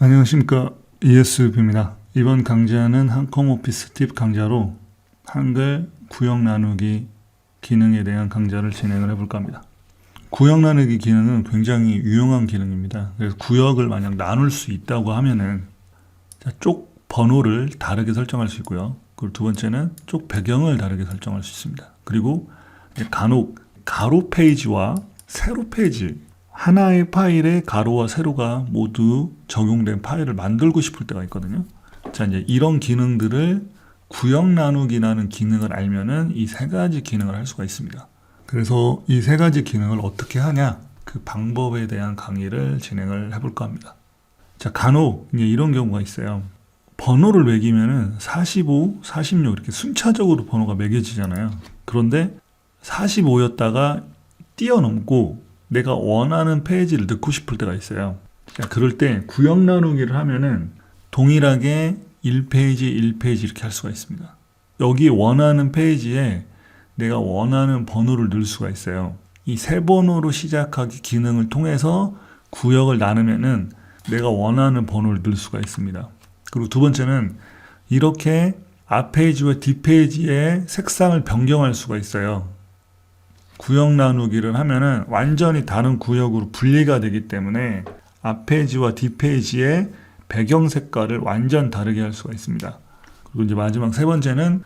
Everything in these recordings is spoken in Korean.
안녕하십니까 ESB입니다. 이번 강좌는 한컴 오피스 팁 강좌로 한글 구역 나누기 기능에 대한 강좌를 진행을 해볼까 합니다. 구역 나누기 기능은 굉장히 유용한 기능입니다. 그래서 구역을 만약 나눌 수 있다고 하면은 자, 쪽 번호를 다르게 설정할 수 있고요. 그리고 두 번째는 쪽 배경을 다르게 설정할 수 있습니다. 그리고 간혹 가로 페이지와 세로 페이지 하나의 파일에 가로와 세로가 모두 적용된 파일을 만들고 싶을 때가 있거든요. 자, 이제 이런 기능들을 구역 나누기라는 기능을 알면은 이 세 가지 기능을 할 수가 있습니다. 그래서 이 세 가지 기능을 어떻게 하냐 그 방법에 대한 강의를 진행을 해볼까 합니다. 자, 간혹 이제 이런 경우가 있어요. 번호를 매기면은 45, 46 이렇게 순차적으로 번호가 매겨지잖아요. 그런데 45였다가 뛰어넘고 내가 원하는 페이지를 넣고 싶을 때가 있어요. 자, 그럴 때 구역 나누기를 하면은 동일하게 1페이지, 1페이지 이렇게 할 수가 있습니다. 여기 원하는 페이지에 내가 원하는 번호를 넣을 수가 있어요. 이 세 번호로 시작하기 기능을 통해서 구역을 나누면은 내가 원하는 번호를 넣을 수가 있습니다. 그리고 두 번째는 이렇게 앞 페이지와 뒷 페이지의 색상을 변경할 수가 있어요. 구역 나누기를 하면은 완전히 다른 구역으로 분리가 되기 때문에 앞 페이지와 뒷 페이지의 배경 색깔을 완전 다르게 할 수가 있습니다. 그리고 이제 마지막 세 번째는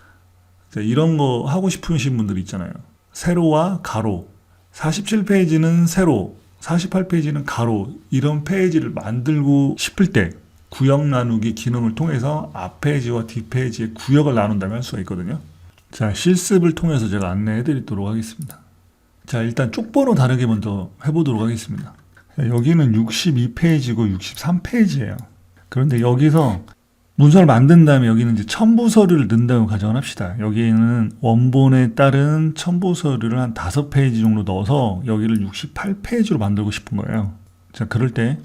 이런 거 하고 싶으신 분들 있잖아요. 세로와 가로. 47페이지는 세로, 48페이지는 가로. 이런 페이지를 만들고 싶을 때 구역 나누기 기능을 통해서 앞 페이지와 뒷 페이지의 구역을 나눈다면 할 수가 있거든요. 자, 실습을 통해서 제가 안내해 드리도록 하겠습니다. 자, 일단 쪽번호 다르게 먼저 해보도록 하겠습니다. 자, 여기는 62페이지고 63페이지예요. 그런데 여기서 문서를 만든 다음에 여기는 이제 첨부 서류를 넣는다고 가정을 합시다. 여기는 원본에 따른 첨부 서류를 한 5페이지 정도 넣어서 여기를 68페이지로 만들고 싶은 거예요. 자, 그럴 때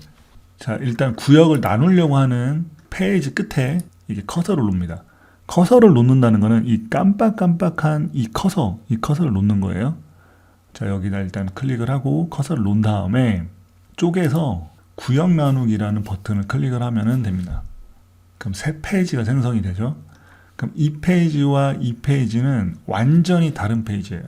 자, 일단 구역을 나누려고 하는 페이지 끝에 이게 커서를 놓습니다. 커서를 놓는다는 거는 이 깜빡깜빡한 이 커서, 이 커서를 놓는 거예요. 자, 여기다 일단 클릭을 하고 커서를 놓은 다음에 쪼개서 구역 나누기라는 버튼을 클릭을 하면 됩니다. 그럼 새 페이지가 생성이 되죠. 그럼 이 페이지와 이 페이지는 완전히 다른 페이지예요.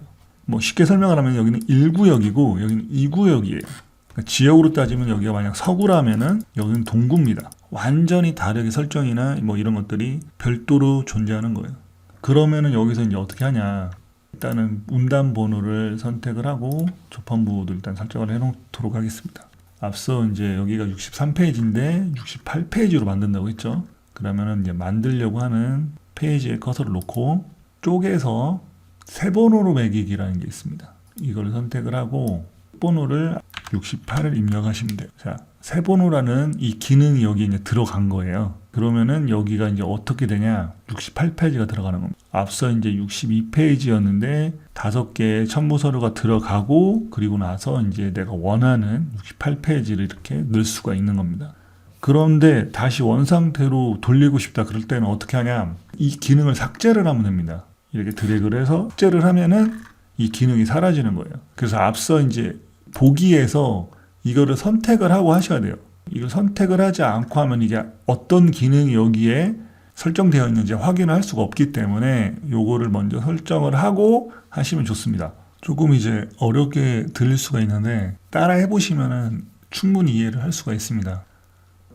뭐 쉽게 설명을 하면 여기는 1구역이고 여기는 2구역이에요. 그러니까 지역으로 따지면 여기가 만약 서구라면은 여기는 동구입니다. 완전히 다르게 설정이나 뭐 이런 것들이 별도로 존재하는 거예요. 그러면은 여기서 이제 어떻게 하냐? 일단은 운단 번호를 선택을 하고 조판부도 일단 설정을 해놓도록 하겠습니다. 앞서 이제 여기가 63페이지인데 68페이지로 만든다고 했죠. 그러면은 이제 만들려고 하는 페이지에 커서를 놓고 쪼개서 세 번호로 매기기라는 게 있습니다. 이걸 선택을 하고 번호를 68을 입력하시면 돼요. 자, 세 번호라는 이 기능이 여기 이제 들어간 거예요. 그러면은 여기가 이제 어떻게 되냐? 68페이지가 들어가는 겁니다. 앞서 이제 62페이지였는데 다섯 개의 첨부 서류가 들어가고 그리고 나서 이제 내가 원하는 68페이지를 이렇게 넣을 수가 있는 겁니다. 그런데 다시 원 상태로 돌리고 싶다 그럴 때는 어떻게 하냐? 이 기능을 삭제를 하면 됩니다. 이렇게 드래그를 해서 삭제를 하면은 이 기능이 사라지는 거예요. 그래서 앞서 이제 보기에서 이거를 선택을 하고 하셔야 돼요. 이걸 선택을 하지 않고 하면 이게 어떤 기능이 여기에 설정되어 있는지 확인을 할 수가 없기 때문에 요거를 먼저 설정을 하고 하시면 좋습니다. 조금 이제 어렵게 들릴 수가 있는데 따라 해보시면은 충분히 이해를 할 수가 있습니다.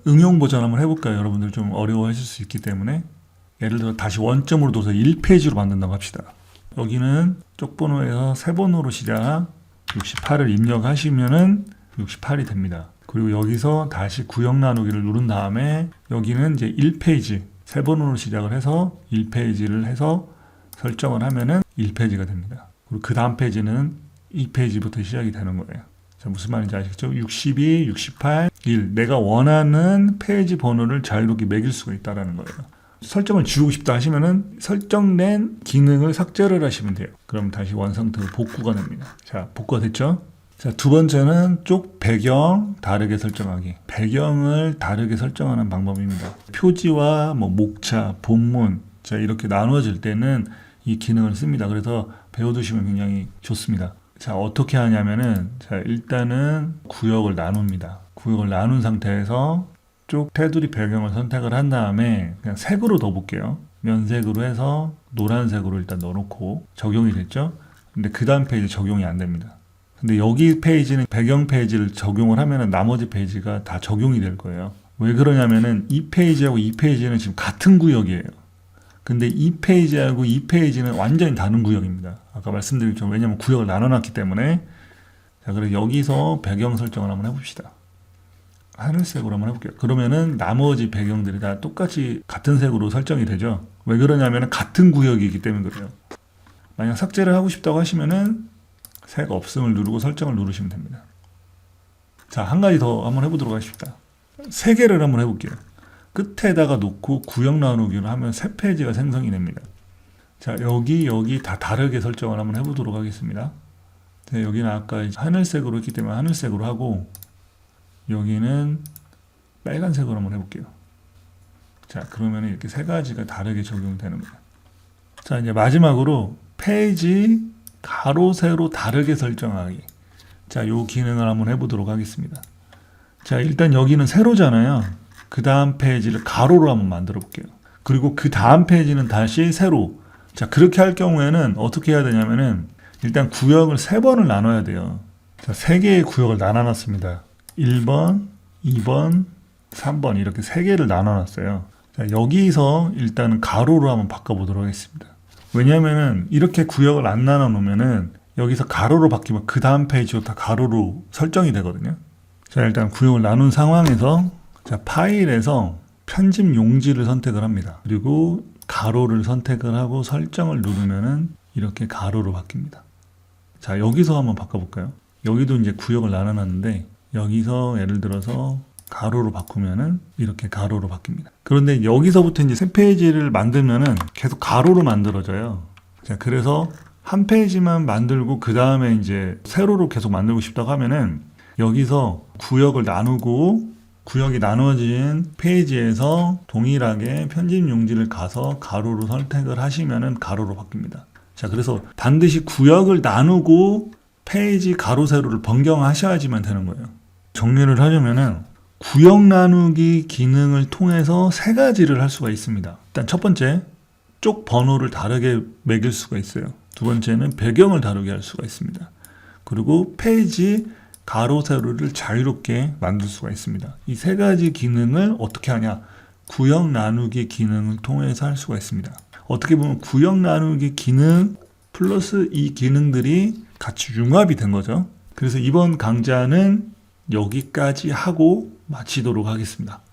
응용 버전 한번 해볼까요? 여러분들 좀 어려워하실 수 있기 때문에 예를 들어 다시 원점으로 둬서 1페이지로 만든다고 합시다. 여기는 쪽번호에서 세 번호로 시작 68을 입력하시면은 68이 됩니다. 그리고 여기서 다시 구역 나누기를 누른 다음에 여기는 이제 1페이지 세 번호로 시작을 해서 1페이지를 해서 설정을 하면은 1페이지가 됩니다. 그리고 그 다음 페이지는 2페이지부터 시작이 되는 거예요. 자, 무슨 말인지 아시겠죠? 62, 68, 1. 내가 원하는 페이지 번호를 자유롭게 매길 수가 있다라는 거예요. 설정을 지우고 싶다 하시면은 설정된 기능을 삭제를 하시면 돼요. 그럼 다시 원상태로 복구가 됩니다. 자, 복구가 됐죠? 자, 두 번째는 쪽 배경 다르게 설정하기. 배경을 다르게 설정하는 방법입니다. 표지와 뭐 목차, 본문, 자, 이렇게 나누어질 때는 이 기능을 씁니다. 그래서 배워두시면 굉장히 좋습니다. 자, 어떻게 하냐면은, 자, 일단은 구역을 나눕니다. 구역을 나눈 상태에서 왼 쪽 테두리 배경을 선택을 한 다음에 그냥 색으로 둬볼게요. 면색으로 해서 노란색으로 일단 넣어놓고 적용이 됐죠? 근데 그 다음 페이지 적용이 안 됩니다. 근데 여기 페이지는 배경 페이지를 적용을 하면은 나머지 페이지가 다 적용이 될 거예요. 왜 그러냐면은 이 페이지하고 이 페이지는 지금 같은 구역이에요. 근데 이 페이지하고 이 페이지는 완전히 다른 구역입니다. 아까 말씀드린 것처럼 왜냐면 구역을 나눠놨기 때문에 자, 그래서 여기서 배경 설정을 한번 해봅시다. 하늘색으로 한번 해볼게요. 그러면은 나머지 배경들이 다 똑같이 같은 색으로 설정이 되죠. 왜 그러냐면은 같은 구역이기 때문에 그래요. 만약 삭제를 하고 싶다고 하시면은 색 없음을 누르고 설정을 누르시면 됩니다. 자, 한 가지 더 한번 해보도록 하겠습니다. 세 개를 한번 해볼게요. 끝에다가 놓고 구역 나누기를 하면 세 페이지가 생성이 됩니다. 자, 여기, 여기 다 다르게 설정을 한번 해보도록 하겠습니다. 자, 여기는 아까 하늘색으로 했기 때문에 하늘색으로 하고, 여기는 빨간색으로 한번 해볼게요. 자, 그러면 이렇게 세 가지가 다르게 적용되는 거예요. 자, 이제 마지막으로 페이지 가로, 세로 다르게 설정하기. 자, 요 기능을 한번 해보도록 하겠습니다. 자, 일단 여기는 세로잖아요. 그 다음 페이지를 가로로 한번 만들어 볼게요. 그리고 그 다음 페이지는 다시 세로. 자, 그렇게 할 경우에는 어떻게 해야 되냐면은 일단 구역을 세 번을 나눠야 돼요. 자, 세 개의 구역을 나눠놨습니다. 1번, 2번, 3번 이렇게 세 개를 나눠 놨어요. 자, 여기서 일단은 가로로 한번 바꿔보도록 하겠습니다. 왜냐면은 이렇게 구역을 안 나눠 놓으면은 여기서 가로로 바뀌면 그 다음 페이지도 다 가로로 설정이 되거든요. 자, 일단 구역을 나눈 상황에서 자, 파일에서 편집 용지를 선택을 합니다. 그리고 가로를 선택을 하고 설정을 누르면은 이렇게 가로로 바뀝니다. 자, 여기서 한번 바꿔볼까요? 여기도 이제 구역을 나눠놨는데 여기서 예를 들어서 가로로 바꾸면은 이렇게 가로로 바뀝니다. 그런데 여기서부터 이제 새 페이지를 만들면은 계속 가로로 만들어져요. 자, 그래서 한 페이지만 만들고 그 다음에 이제 세로로 계속 만들고 싶다고 하면은 여기서 구역을 나누고 구역이 나누어진 페이지에서 동일하게 편집 용지를 가서 가로로 선택을 하시면은 가로로 바뀝니다. 자, 그래서 반드시 구역을 나누고 페이지 가로 세로를 변경하셔야지만 되는 거예요. 정리를 하려면은 구역 나누기 기능을 통해서 세 가지를 할 수가 있습니다. 일단 첫 번째, 쪽 번호를 다르게 매길 수가 있어요. 두 번째는 배경을 다르게 할 수가 있습니다. 그리고 페이지 가로 세로를 자유롭게 만들 수가 있습니다. 이 세 가지 기능을 어떻게 하냐? 구역 나누기 기능을 통해서 할 수가 있습니다. 어떻게 보면 구역 나누기 기능 플러스 이 기능들이 같이 융합이 된 거죠. 그래서 이번 강좌는 여기까지 하고 마치도록 하겠습니다.